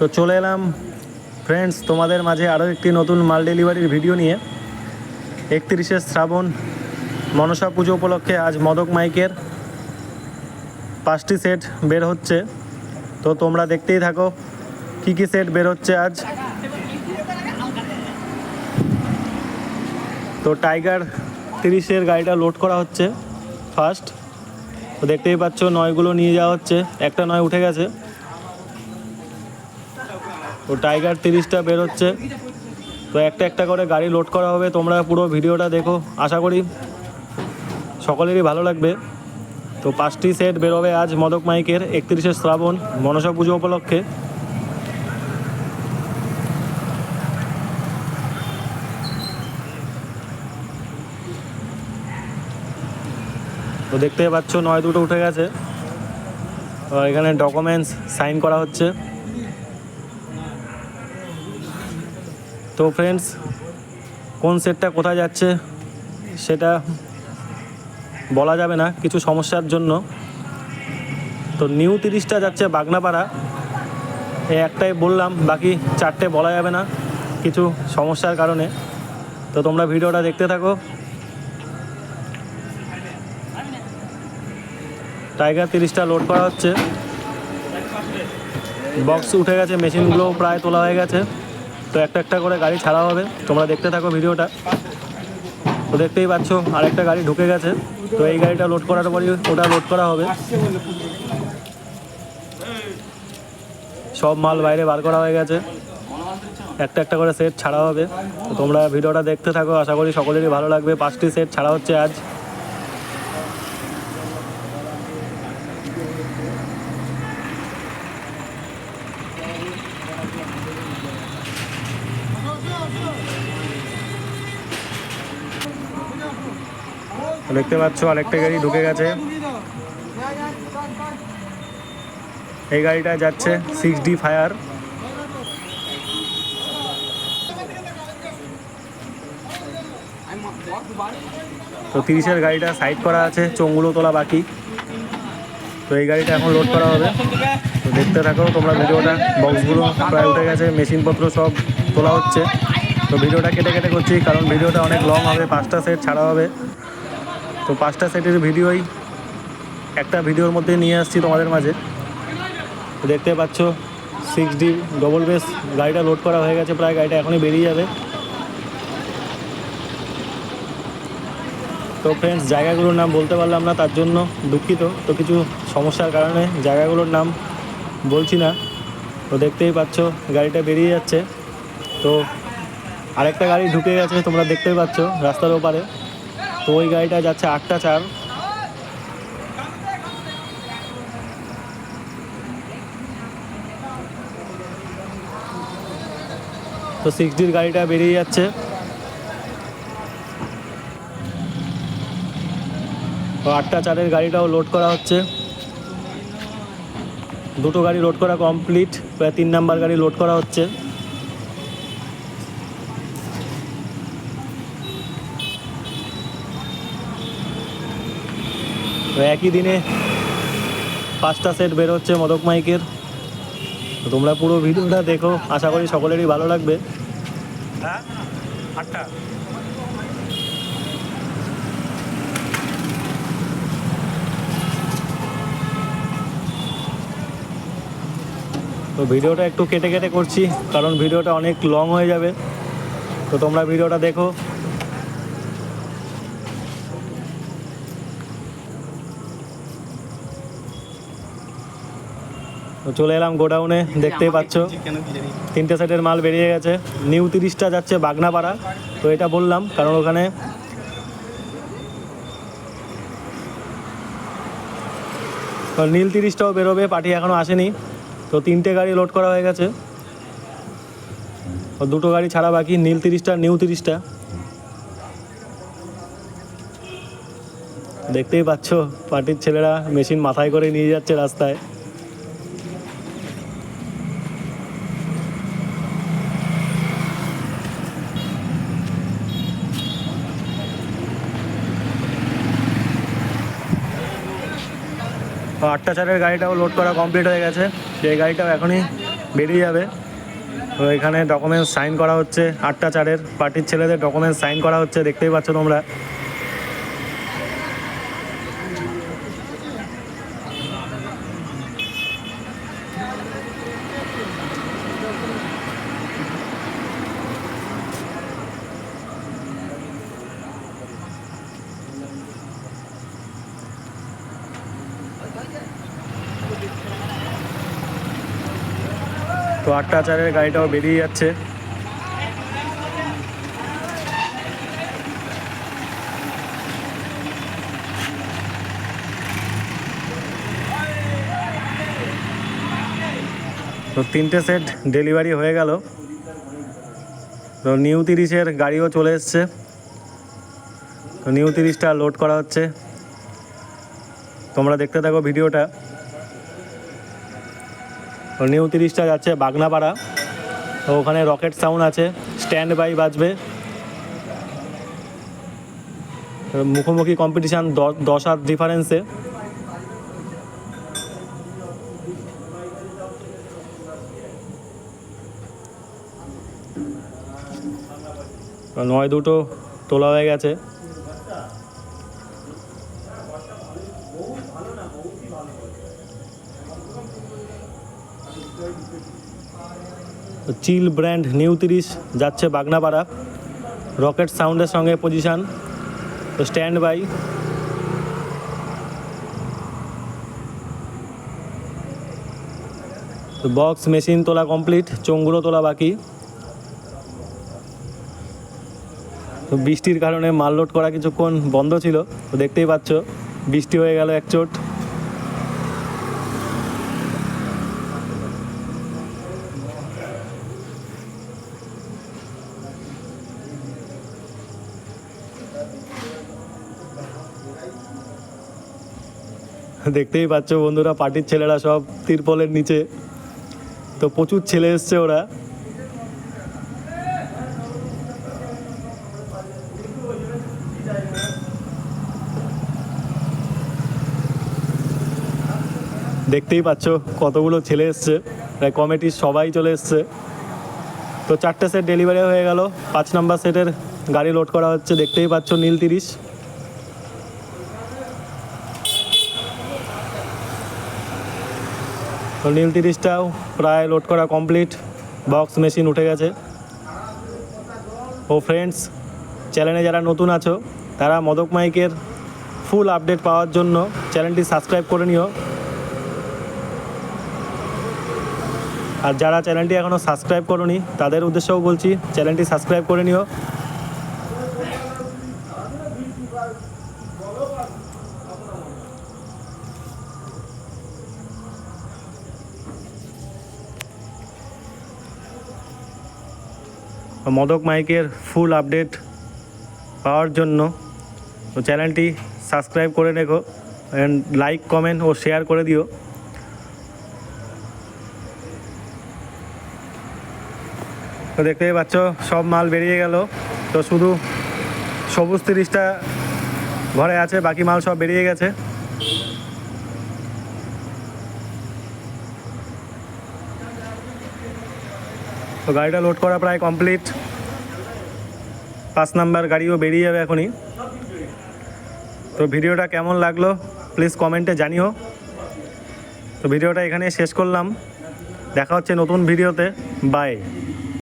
তো চলে এলাম। ফ্রেন্ডস তোমাদের মাঝে আরও একটি নতুন মাল ডেলিভারির ভিডিও নিয়ে। একত্রিশে শ্রাবণ, মনসা পুজো উপলক্ষে আজ মদক মাইকের পাঁচটি সেট বের হচ্ছে। তো তোমরা দেখতেই থাকো, কী কী সেট বের হচ্ছে আজ। তো টাইগার তিরিশের গাড়িটা লোড করা হচ্ছে ফার্স্ট। তো দেখতেই পাচ্ছ, নয়গুলো নিয়ে যাওয়া হচ্ছে, একটা নয় উঠে গেছে। তো টাইগার তিরিশটা বেরোচ্ছে। তো একটা একটা করে গাড়ি লোড করা হবে। তোমরা পুরো ভিডিওটা দেখো। আশা করি সকলেরই ভালো লাগবে। তো পাঁচটি সেট বেরোবে আজ মদক মাইকের একত্রিশে শ্রাবণ, মনসা পুজো উপলক্ষে। তো দেখতে পাচ্ছ, নয় দুটো উঠে গেছে। এখানে ডকুমেন্টস সাইন করা হচ্ছে। তো ফ্রেন্ডস কোন সেটটা কোথায় যাচ্ছে সেটা বলা যাবে না কিছু সমস্যার জন্য। তো নিউ তিরিশটা যাচ্ছে বাগনাপাড়া। এই একটাই বললাম, বাকি চারটে বলা যাবে না কিছু সমস্যার কারণে। তো তোমরা ভিডিওটা দেখতে থাকো। টাইগার তিরিশটা লোড করা হচ্ছে। বক্স উঠে গেছে মেশিনগুলো প্রায় তোলা হয়ে গেছে। তো একটা একটা করে গাড়ি ছাড়া হবে। তোমরা দেখতে থাকো ভিডিওটা। তো দেখতেই পাচ্ছ, আরেকটা গাড়ি ঢুকে গেছে। তো এই গাড়িটা লোড করার পরই ওটা লোড করা হবে। সব মাল বাইরে বার করা হয়ে গেছে। একটা একটা করে সেট ছাড়া হবে। তোমরা ভিডিওটা দেখতে থাকো, আশা করি সকলেরই ভালো লাগবে। পাঁচটি সেট ছাড়া হচ্ছে আজ। দেখতে পাচ্ছ, আরেকটা গাড়ি ঢুকে গেছে। এই গাড়িটা যাচ্ছে সিক্স ডি ফায়ার তো তিরিশের গাড়িটা সাইড করা আছে চোঙগুলো তোলা বাকি। তো এই গাড়িটা এখন লোড করা হবে। দেখতে থাকো, তোমরা ভিডিওটা বক্সগুলো প্রায় উঠে গেছে, মেশিনপত্র সব তোলা হচ্ছে। তো ভিডিওটা কেটে কেটে করছি, কারণ ভিডিওটা অনেক লং হবে, পাঁচটা সেট ছাড়া হবে। তো পাঁচটা সেটের ভিডিওই একটা ভিডিওর মধ্যে নিয়ে আসছি তোমাদের মাঝে। দেখতে পাচ্ছ সিক্স ডি ডবল বেস গাড়িটা লোড করা হয়ে গেছে, প্রায় গাড়িটা এখনই বেরিয়ে যাবে। তো ফ্রেন্ডস জায়গাগুলোর নাম বলতে পারলাম না, তার জন্য দুঃখিত। তো কিছু সমস্যার কারণে জায়গাগুলোর নাম বলছি না। তো দেখতেই পাচ্ছ, গাড়িটা বেরিয়ে যাচ্ছে। তো আরেকটা গাড়ি ঢুকে গেছে, তোমরা দেখতেই পাচ্ছ রাস্তার ওপারে। তো ওই গাড়িটা যাচ্ছে আটটা চার। তো সিক্স ডির গাড়িটা বেরিয়ে যাচ্ছে। তো আটটা চারের গাড়িটাও লোড করা হচ্ছে। দুটো গাড়ি লোড করা কমপ্লিট প্রায় তিন নাম্বার গাড়ি লোড করা হচ্ছে। একই দিনে পাঁচটা সেট বের হচ্ছে মদক মাইকের। তোমরা পুরো ভিডিওটা দেখো। আশা করি সকলেরই ভালো লাগবে। হ্যাঁ? আটটা? তো ভিডিওটা একটু কেটে কেটে করছি, কারণ ভিডিওটা অনেক লং হয়ে যাবে। তো তোমরা ভিডিওটা দেখো। চলে এলাম গোডাউনে, দেখতেই পাচ্ছ। তিনটে সেটের মাল বেরিয়ে গেছে। নিউ তিরিশটা যাচ্ছে বাগনাপাড়া, তো এটা বললাম, কারণ ওখানে নীল তিরিশটাও বেরোবে, পার্টি এখনও আসেনি। তো তিনটে গাড়ি লোড করা হয়ে গেছে। দুটো গাড়ি ছাড়া বাকি, নীল তিরিশটা, নিউ তিরিশটা। দেখতেই পাচ্ছ, পার্টির ছেলেরা মেশিন মাথায় করে নিয়ে যাচ্ছে রাস্তায়। আটটা চারের গাড়িটাও লোড করা কমপ্লিট হয়ে গেছে। সেই গাড়িটাও এখনই বেরিয়ে যাবে। তো এখানে ডকুমেন্টস সাইন করা হচ্ছে। আটটা চারের পার্টির ছেলেদের ডকুমেন্টস সাইন করা হচ্ছে। দেখতেই পাচ্ছ তোমরা। তো আটটা চারের গাড়িটাও বেরিয়ে যাচ্ছে। তো তিনটে সেট ডেলিভারি হয়ে গেল। তো নিউ তিরিশের গাড়িও চলে এসছে। তো নিউ তিরিশটা লোড করা হচ্ছে। তোমরা দেখতে থাকো ভিডিওটা। নিউ তিরিশটা যাচ্ছে, বাগনাপাড়া। তো ওখানে রকেট সাউন্ড আছে স্ট্যান্ড বাই বাজবে। মুখোমুখি কম্পিটিশান দশ হাত ডিফারেন্সে নয় দুটো তোলা হয়ে গেছে। চিল ব্র্যান্ড নিউ তিরিশ যাচ্ছে বাগনাপাড়া। রকেট সাউন্ডের সঙ্গে পজিশান স্ট্যান্ড বাই তো বক্স মেশিন তোলা কমপ্লিট চোঙগুলো তোলা বাকি। বৃষ্টির কারণে মাল লোড করা কিছুক্ষণ বন্ধ ছিল, তো দেখতেই পাচ্ছ, বৃষ্টি হয়ে গেল এক চোট। দেখতেই পাচ্ছ বন্ধুরা, পার্টির ছেলেরা সব তিরপলের নিচে। তো প্রচুর ছেলে এসছে ওরা। দেখতেই পাচ্ছ কতগুলো ছেলে এসছে। প্রায় কমিটির সবাই চলে এসছে। তো চারটে সেট ডেলিভারি হয়ে গেল। পাঁচ নাম্বার সেটের গাড়ি লোড করা হচ্ছে। দেখতেই পাচ্ছ নীল তিরিশ। তো নীল তিরিশটাও প্রায় লোড করা কমপ্লিট বক্স মেশিন উঠে গেছে। ও ফ্রেন্ডস চ্যানেলে যারা নতুন আছো, তারা মদক মাইকের ফুল আপডেট পাওয়ার জন্য চ্যানেলটি সাবস্ক্রাইব করে নিও। আর যারা চ্যানেলটি এখনও সাবস্ক্রাইব করনি, তাদের উদ্দেশ্যেও বলছি চ্যানেলটি সাবস্ক্রাইব করে নিও। মদক মাইকের ফুল আপডেট পাওয়ার জন্য। চ্যানেলটি সাবস্ক্রাইব করে রেখো অ্যান্ড লাইক কমেন্ট ও শেয়ার করে দিও। তো দেখতেই পাচ্ছ, সব মাল বেরিয়ে গেল। তো শুধু সবুজ তিরিশটা ঘরে আছে, বাকি মাল সব বেরিয়ে গেছে। তো গাড়িটা লোড করা প্রায় কমপ্লিট পাঁচ নাম্বার গাড়িও বেরিয়ে যাবে এখনই। তো ভিডিওটা কেমন লাগল প্লিজ কমেন্টে জানিও। তো ভিডিওটা এখানে শেষ করলাম। দেখা হচ্ছে নতুন ভিডিওতে। বাই